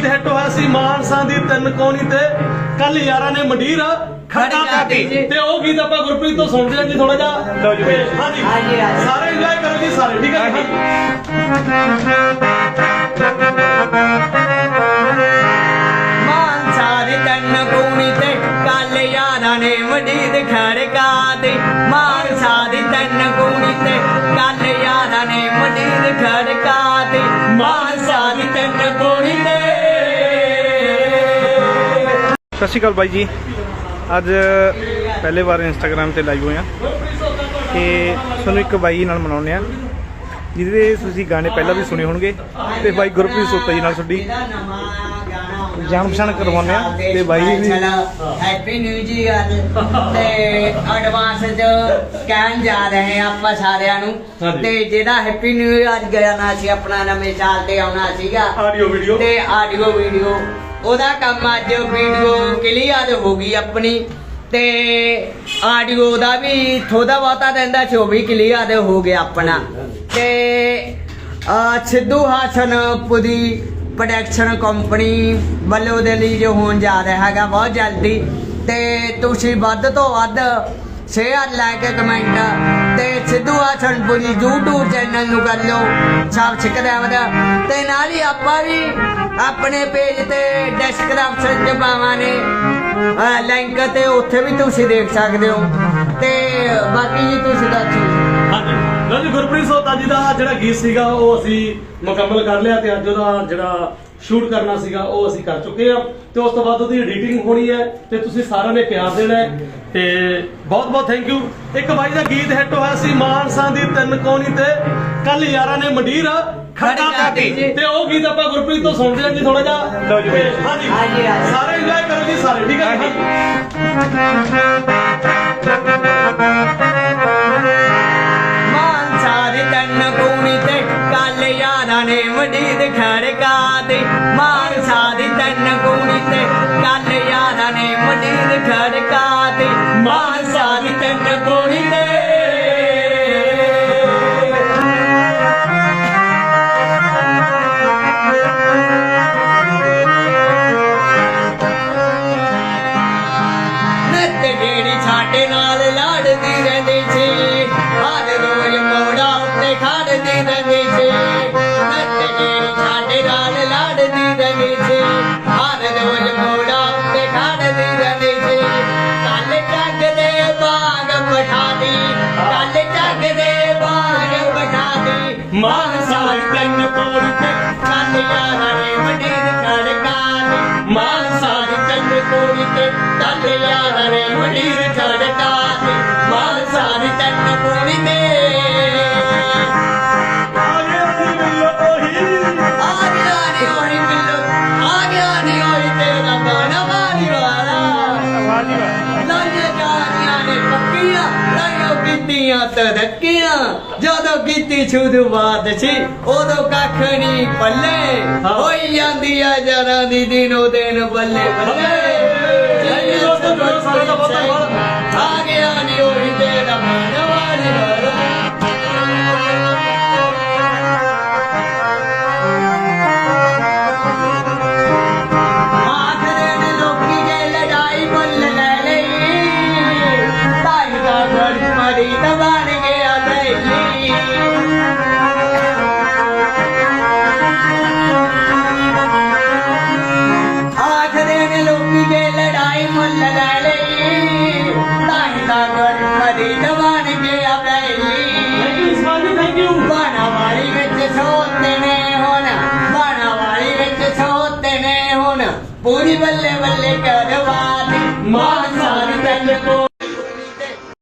ਗੀਤ ਹਿੱਟ ਹੋਇਆ ਸੀ ਮਾਨਸਾ ਦੀ ਤਿੰਨ ਕੋਣੀ ਤੇ। ਕੱਲ ਯਾਰਾਂ ਨੇ ਮੰਡੀਰ ਖੜਾ ਕਰਤੀ। ਤੇ ਉਹ ਗੀਤ ਆਪਾਂ ਗੁਰਪ੍ਰੀਤ ਤੋਂ ਸੁਣਦੇ ਹਾਂ ਜੀ ਥੋੜਾ ਜਿਹਾ। ਲਓ ਜੀ। ਹਾਂਜੀ। ਸਾਰੇ ਇੰਜੋਏ ਕਰੋ ਜੀ ਸਾਰੇ ਠੀਕ ਹੈ ਜੀ? ਮਾਨਸਾ ਦੀ ਤਨ ਕੋਣੀ ਤੇ ਕੱਲ ਯਾਰਾਂ ਨੇ ਮਜੀਦ ਖੜਕਾ ਦੇ ਮਾਨਸਾ ਦੀ ਤਨ ਸਤਿ ਸ਼੍ਰੀ ਅਕਾਲ ਬਾਈ ਜੀ। ਅੱਜ ਪਹਿਲੇ ਵਾਰ ਇੰਸਟਾਗ੍ਰam ਤੇ ਲਾਈਵ ਹੋਏ ਆ ਤੇ ਤੁਹਾਨੂੰ ਇੱਕ ਬਾਈ ਨਾਲ ਮਿਲਾਉਂਦੇ ਆ ਜਿਹਦੇ ਤੁਸੀਂ ਗਾਣੇ ਪਹਿਲਾਂ ਵੀ ਸੁਣੇ ਹੋਣਗੇ ਤੇ ਬਾਈ ਗੁਰਪ੍ਰੀਤ ਸੋਤਾ ਜੀ ਨਾਲ ਤੁਹਾਡੀ ਜਾਣ ਪਛਾਣ ਕਰਵਾਉਂਦੇ ਆ ਤੇ ਬਾਈ ਵੀ ਹੈਪੀ ਨਿਊ ਈਅਰ ਤੇ ਐਡਵਾਂਸ ਚ ਕਹਿਣ ਜਾ ਰਹੇ ਹਾਂ ਆਪਾਂ ਸਾਰਿਆਂ ਨੂੰ। ਤੇ ਜਿਹੜਾ ਹੈਪੀ ਨਿਊ ਈਅਰ ਗਿਆ ਨਾ ਸੀ ਆਪਣਾ ਨਵੇਂ ਸਾਲ ਤੇ ਆਉਣਾ ਸੀਗਾ। ਆਡੀਓ ਵੀਡੀਓ ਤੇ ਆਡੀਓ ਵੀਡੀਓ ਉਹਦਾ ਕੰਮ ਅੱਜ ਵੀਡੀਓ ਕਲੀਅਰ ਹੋ ਗਈ ਆਪਣੀ ਤੇ ਆਡੀਓ ਦਾ ਵੀ ਥੋੜਾ ਬਹੁਤਾ ਰਹਿੰਦਾ ਸੀ, ਉਹ ਵੀ ਕਲੀਅਰ ਹੋ ਗਿਆ ਆਪਣਾ। ਤੇ ਸਿੱਧੂ ਹਾਸਨ ਪੁਰੀ ਪ੍ਰੋਡਕਸ਼ਨ ਕੰਪਨੀ ਵੱਲੋਂ ਦੇ ਲਈ ਜੋ ਹੋਣ ਜਾ ਰਿਹਾ ਹੈਗਾ ਬਹੁਤ ਜਲਦੀ। ਤੇ ਤੁਸੀਂ ਵੱਧ ਤੋਂ ਵੱਧ ਸ਼ੇਅਰ ਲਾਈਕ ਕਮੈਂਟ ਤੇ ਸਿੱਧੂ ਹਾਸਨ YouTube ਚੈਨਲ ਨੂੰ ਕਰ ਲਓ। ਸਬਸਕ੍ਰਾਈਬ ਦਾ ਤੇ ਨਾਲ ਹੀ ਆਪਾਂ ਵੀ ਆਪਣੇ ਪੇਜ ਤੇ ਡਿਸਕ੍ਰਿਪਸ਼ਨ ਚ ਪਾਵਾਂਗੇ ਲਿੰਕ ਤੇ ਉੱਥੇ ਵੀ ਤੁਸੀਂ ਦੇਖ ਸਕਦੇ ਹੋ। ਤੇ ਬਾਕੀ ਜੀ ਤੁਸੀਂ ਦੱਸੋ ਗੁਰਪ੍ਰੀਤ ਸੋਤਾ ਜੀ ਦਾ ਜਿਹੜਾ ਗੀਤ ਸੀਗਾ ਉਹ ਅਸੀਂ ਮੁਕੰਮਲ ਕਰ ਲਿਆ ਤੇ ਅੱਜ ਉਹਦਾ ਜਿਹੜਾ ਸ਼ੂਟ ਕਰਨਾ ਸੀਗਾ ਉਹ ਅਸੀਂ ਕਰ ਚੁੱਕੇ ਆ ਤੇ ਉਸ ਤੋਂ ਬਾਅਦ ਉਹਦੀ ਐਡੀਟਿੰਗ ਹੋਣੀ ਹੈ ਤੇ ਤੁਸੀਂ ਸਾਰਿਆਂ ਨੇ ਪਿਆਰ ਦੇਣਾ ਹੈ। ਤੇ ਬਹੁਤ ਬਹੁਤ ਥੈਂਕ ਯੂ ਇੱਕ ਬਾਈ ਦਾ ਗੀਤ ਹਿੱਟ ਹੋਇਆ ਸੀ ਮਾਨਸਾ ਦੀ ਤਿੰਨ ਕੋਣੀ ਤੇ। ਕੱਲ ਯਾਰਾਂ ਨੇ ਮੰਡੀਰ ਖੜਾ ਕਰਤੀ ਤੇ ਉਹ ਗੀਤ ਆਪਾਂ ਗੁਰਪ੍ਰੀਤ ਤੋਂ ਸੁਣਦੇ ਹਾਂ ਜੀ ਥੋੜਾ ਜਿਹਾ। ਲਓ ਜੀ। ਤੇ ਹਾਂਜੀ। ਹਾਂਜੀ, ਹਾਂਜੀ। ਸਾਰੇ ਇੰਜੋਏ ਕਰੋ ਜੀ ਸਾਰੇ ਠੀਕ ਹੈ ਜੀ? ਨੇ ਮਜੀਦ ਖੜਕਾ ਦੇ ਮਾਨਸਾ ਬਿਠਾ ਦੀ ਕੱਲ ਚੱਗ ਦੇ ਬਾਗ ਬਿਠਾ ਦੀ ਮਾਨ ਸਾਲ ਕੰਨ ਕੋਲ ਤੇ ਕੱਲ ਯਾਰਾਂ ਨੇ ਮੰਡੀਰ ਖੜਕਾ ਦੀ ਮਾਨ ਸਾਲ ਕੰਨ ਕੋਲ ਤੇ ਕੀਤੀਆਂ ਤਰੱਕੀਆਂ ਜਦੋਂ ਕੀਤੀ ਸ਼ੁਰੂਆਤ ਸੀ ਉਦੋਂ ਕੱਖ ਨਹੀਂ ਪੱਲੇ। ਹੋਈ ਜਾਂਦੀ ਆ ਜਰਾਂ ਦੀ ਦਿਨੋ ਦਿਨ ਬੱਲੇ ਬੱਲੇ ਪੂਰੀ ਬੱਲੇ ਬੱਲੇ ਕਰਵਾ ਦੀ ਮਾਨ ਸਾਰੀ ਤਨ ਕੋ